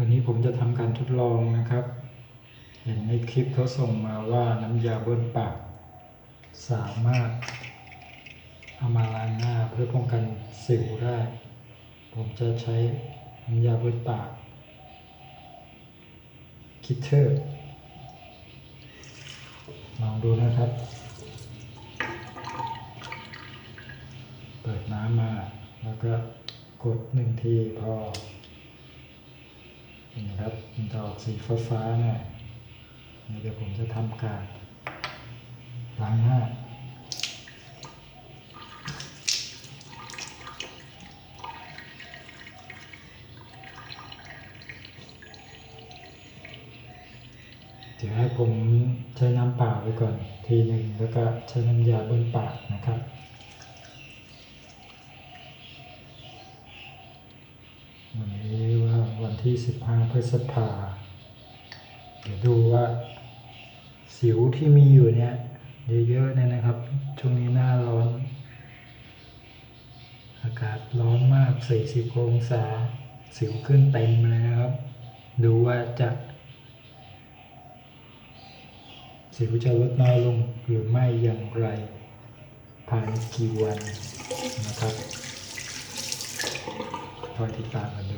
วันนี้ผมจะทำการทดลองนะครับเห็นในคลิปเขาส่งมาว่าน้ำยาเบิ้ลปาก สามารถเอามาล้างหน้าเพื่อป้องกันสิวได้ ผมจะใช้น้ำยาเบิ้ลปากคิทเทอร์ลองดูนะครับ เปิดน้ำมาแล้วก็กดหนึ่งทีพอ นี่ครับมันจะออกสีฟ้าๆหน่อยนี่เดี๋ยวผมจะทำการล้างหน้าเดี๋ยวให้ผมใช้น้ำเปล่าไปก่อนทีหนึ่งแล้วก็ใช้น้ำยาบิ้ลปากนะครับ วันนี้ว่าวัน ที่ 15 พฤษภา เดี๋ยวดูว่า สิวที่มีอยู่เนี่ยเยอะๆเนี่ยนะครับ ช่วงนี้หน้าร้อน อากาศร้อนมาก 40 องศา สิวขึ้นเต็มเลยนะครับ ดูว่าจะ สิวจะลดน้อยลงหรือไม่อย่างไรภายในกี่วันนะครับคอยติดตามกันดู